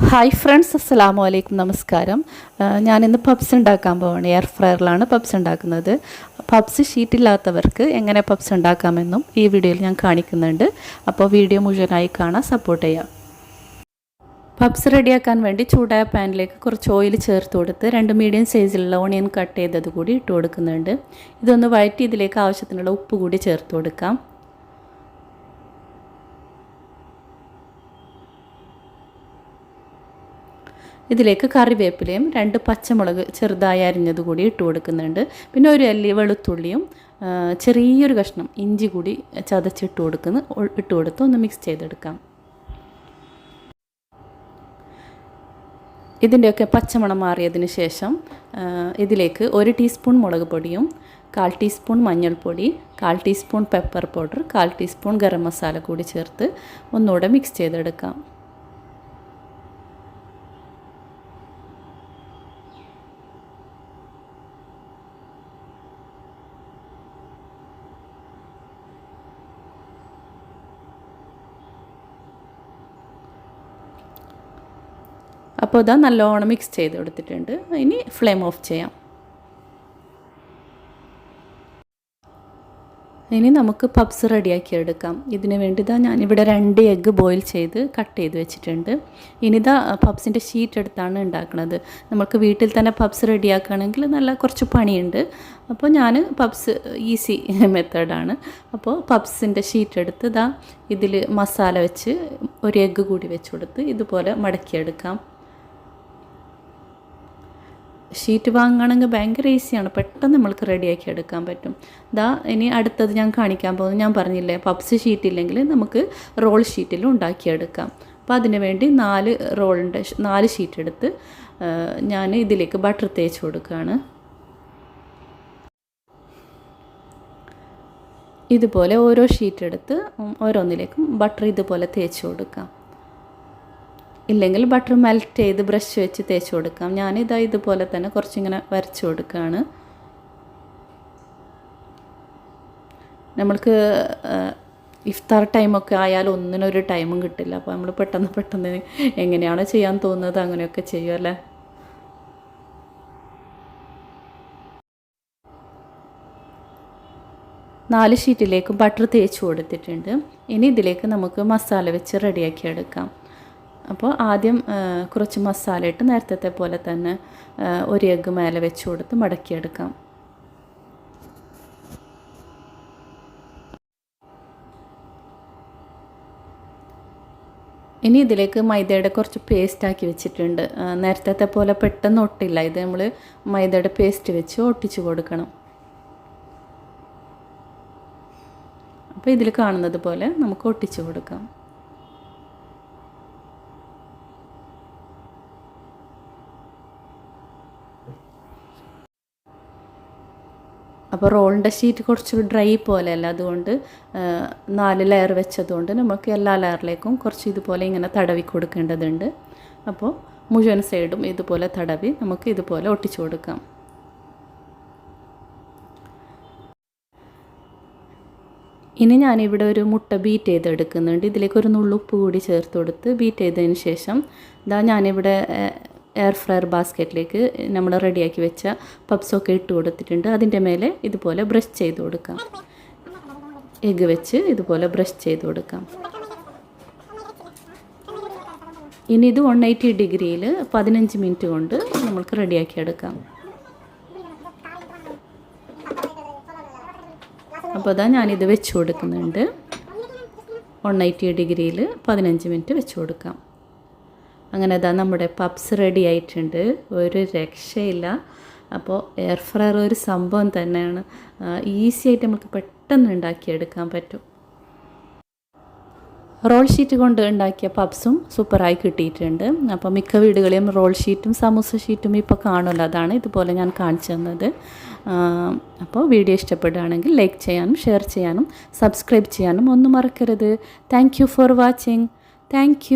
Hi friends അസ്സാം വലൈക്കും നമസ്കാരം ഞാനിന്ന് പബ്സ് ഉണ്ടാക്കാൻ പോവാണ്. എയർ ഫ്രയറിലാണ് പബ്സ് ഉണ്ടാക്കുന്നത്. പബ്സ് ഷീറ്റില്ലാത്തവർക്ക് എങ്ങനെ പബ്സ് ഉണ്ടാക്കാമെന്നും ഈ വീഡിയോയിൽ ഞാൻ കാണിക്കുന്നുണ്ട്. അപ്പോൾ വീഡിയോ മുഴുവനായി കാണാൻ സപ്പോർട്ട് ചെയ്യാം. പബ്സ് റെഡിയാക്കാൻ വേണ്ടി ചൂടായ പാനിലേക്ക് കുറച്ച് ഓയിൽ ചേർത്ത് കൊടുത്ത് രണ്ട് മീഡിയം സൈസിലുള്ള ഓണിയൻ കട്ട് ചെയ്തത് കൂടി ഇട്ട് കൊടുക്കുന്നുണ്ട്. ഇതൊന്ന് വഴറ്റി ഇതിലേക്ക് ആവശ്യത്തിനുള്ള ഉപ്പ് കൂടി ചേർത്ത് കൊടുക്കാം. ഇതിലേക്ക് കറിവേപ്പിലയും രണ്ട് പച്ചമുളക് ചെറുതായി അരിഞ്ഞത് കൂടി ഇട്ട് കൊടുക്കുന്നുണ്ട്. പിന്നെ ഒരു അല്ലി വെളുത്തുള്ളിയും ചെറിയൊരു കഷ്ണം ഇഞ്ചി കൂടി ചതച്ചിട്ട് കൊടുക്കുന്ന. ഇട്ട് കൊടുത്ത് ഒന്ന് മിക്സ് ചെയ്തെടുക്കാം. ഇതിന്റെയൊക്കെ പച്ചമണം മാറിയതിന് ശേഷം ഇതിലേക്ക് ഒരു ടീസ്പൂൺ മുളക് പൊടിയും കാൽ ടീസ്പൂൺ മഞ്ഞൾപ്പൊടി കാൽ ടീസ്പൂൺ പെപ്പർ പൗഡർ കാൽ ടീസ്പൂൺ ഗരം മസാല കൂടി ചേർത്ത് ഒന്നുകൂടെ മിക്സ് ചെയ്തെടുക്കാം. അപ്പോൾ ഇതാ നല്ലോണം മിക്സ് ചെയ്ത് കൊടുത്തിട്ടുണ്ട് ഇനി ഫ്ലെയിം ഓഫ് ചെയ്യാം. ഇനി നമുക്ക് പബ്സ് റെഡിയാക്കി എടുക്കാം. ഇതിന് വേണ്ടി ഇതാ ഞാനിവിടെ രണ്ട് എഗ്ഗ് ബോയിൽ ചെയ്ത് കട്ട് ചെയ്ത് വെച്ചിട്ടുണ്ട്. ഇനി ഇതാ പബ്സിന്റെ ഷീറ്റ് എടുത്താണ് ഉണ്ടാക്കുന്നത്. നമുക്ക് വീട്ടിൽ തന്നെ പബ്സ് റെഡിയാക്കുകയാണെങ്കിൽ നല്ല കുറച്ച് പണിയുണ്ട്. അപ്പോൾ ഞാൻ പബ്സ് ഈസി മെത്തേഡാണ് അപ്പോൾ പബ്സിന്റെ ഷീറ്റ് എടുത്ത് ഇതാ ഇതിൽ മസാല വെച്ച് ഒരു എഗ്ഗ് കൂടി വെച്ച് കൊടുത്ത് ഇതുപോലെ മടക്കിയെടുക്കാം. ഷീറ്റ് വാങ്ങുകയാണെങ്കിൽ ഭയങ്കര ഈസിയാണ്. പെട്ടെന്ന് നമ്മൾക്ക് റെഡിയാക്കി എടുക്കാൻ പറ്റും. ദാ ഇനി അടുത്തത് ഞാൻ കാണിക്കാൻ പോകുന്നത് ഞാൻ പറഞ്ഞില്ലേ പപ്സ് ഷീറ്റ് ഇല്ലെങ്കിൽ നമുക്ക് റോൾ ഷീറ്റിലും ഉണ്ടാക്കിയെടുക്കാം. അപ്പോൾ അതിന് വേണ്ടി നാല് റോളിന്റെ നാല് ഷീറ്റ് എടുത്ത് ഞാൻ ഇതിലേക്ക് ബട്ടർ തേച്ച് കൊടുക്കുകയാണ്. ഇതുപോലെ ഓരോ ഷീറ്റ് എടുത്ത് ഓരോന്നിലേക്കും ബട്ടർ ഇതുപോലെ തേച്ച് കൊടുക്കാം. ഇല്ലെങ്കിൽ ബട്ടർ മെൽറ്റ് ചെയ്ത് ബ്രഷ് വെച്ച് തേച്ച് കൊടുക്കാം. ഞാനിതാ ഇതുപോലെ തന്നെ കുറച്ചിങ്ങനെ വരച്ച് കൊടുക്കുകയാണ് നമ്മൾക്ക് ഇഫ്താർ ടൈമൊക്കെ ആയാൽ ഒന്നിനൊരു ടൈമും കിട്ടില്ല. അപ്പോൾ നമ്മൾ പെട്ടെന്ന് പെട്ടെന്ന് എങ്ങനെയാണോ ചെയ്യാൻ തോന്നുന്നത് അങ്ങനെയൊക്കെ ചെയ്യും അല്ലേ? നാല് ഷീറ്റിലേക്ക് ബട്ടർ തേച്ച് കൊടുത്തിട്ടുണ്ട്. ഇനി ഇതിലേക്ക് നമുക്ക് മസാല വെച്ച് റെഡിയാക്കി എടുക്കാം. അപ്പോൾ ആദ്യം കുറച്ച് മസാല ഇട്ട് നേരത്തെ പോലെ തന്നെ ഒരു എഗ്ഗ് മേലെ വെച്ച് കൊടുത്ത് മടക്കിയെടുക്കാം. ഇനി ഇതിലേക്ക് മൈദയുടെ കുറച്ച് പേസ്റ്റ് ആക്കി വെച്ചിട്ടുണ്ട്. നേരത്തെ പോലെ പെട്ടെന്ന് ഒട്ടില്ല. ഇത് നമ്മൾ മൈദയുടെ പേസ്റ്റ് വെച്ച് ഒട്ടിച്ചു കൊടുക്കണം. അപ്പോൾ ഇതിൽ കാണുന്നത് പോലെ നമുക്ക് ഒട്ടിച്ചു കൊടുക്കാം. അപ്പോൾ റോളിന്റെ ഷീറ്റ് കുറച്ച് ഡ്രൈ പോലെയല്ല അതുകൊണ്ട് നാല് ലെയർ വെച്ചതുകൊണ്ട് നമുക്ക് എല്ലാ ലെയറിലേക്കും കുറച്ച് ഇതുപോലെ ഇങ്ങനെ തടവി കൊടുക്കേണ്ടതുണ്ട്. അപ്പോൾ മുഴുവൻ സൈഡും ഇതുപോലെ തടവി നമുക്ക് ഇതുപോലെ ഒട്ടിച്ചു കൊടുക്കാം. ഇനി ഞാനിവിടെ ഒരു മുട്ട ബീറ്റ് ചെയ്തെടുക്കുന്നുണ്ട്. ഇതിലേക്ക് ഒരു നുള്ളുപ്പ് കൂടി ചേർത്ത് കൊടുത്ത് ബീറ്റ് ചെയ്തതിന് ശേഷം ഇതാ ഞാനിവിടെ എയർ ഫ്രയർ ബാസ്ക്കറ്റിലേക്ക് നമ്മൾ റെഡിയാക്കി വെച്ച പപ്സൊക്കെ ഇട്ട് കൊടുത്തിട്ടുണ്ട്. അതിന്റെ മേലെ ഇതുപോലെ ബ്രഷ് ചെയ്ത് കൊടുക്കാം. എഗ്ഗ് വെച്ച് ഇതുപോലെ ബ്രഷ് ചെയ്ത് കൊടുക്കാം. ഇനി ഇത് വൺ എയ്റ്റി ഡിഗ്രിയിൽ പതിനഞ്ച് മിനിറ്റ് കൊണ്ട് നമ്മൾക്ക് റെഡിയാക്കി എടുക്കാം. അപ്പോൾ അതാ ഞാനിത് വെച്ച് കൊടുക്കുന്നുണ്ട്. വൺ എയ്റ്റി ഡിഗ്രിയിൽ പതിനഞ്ച് മിനിറ്റ് വെച്ച് കൊടുക്കാം. അങ്ങനെ അതാ നമ്മുടെ പപ്സ് റെഡി ആയിട്ടുണ്ട്. ഒരു രക്ഷയില്ല. അപ്പോൾ എയർ ഫ്രയർ ഒരു സംഭവം തന്നെയാണ്. ഈസി ആയിട്ട് നമുക്ക് പെട്ടെന്ന് ഉണ്ടാക്കിയെടുക്കാൻ പറ്റും. റോൾ ഷീറ്റ് കൊണ്ട് ഉണ്ടാക്കിയ പപ്സും സൂപ്പറായി കിട്ടിയിട്ടുണ്ട്. അപ്പോൾ മിക്ക വീടുകളിലും റോൾ ഷീറ്റും സമൂസ ഷീറ്റും ഇപ്പോൾ കാണുമല്ലോ. അതാണ് ഇതുപോലെ ഞാൻ കാണിച്ചു തന്നത്. അപ്പോൾ വീഡിയോ ഇഷ്ടപ്പെടുകയാണെങ്കിൽ ലൈക്ക് ചെയ്യാനും ഷെയർ ചെയ്യാനും സബ്സ്ക്രൈബ് ചെയ്യാനും ഒന്നും മറക്കരുത്. Thank for watching thank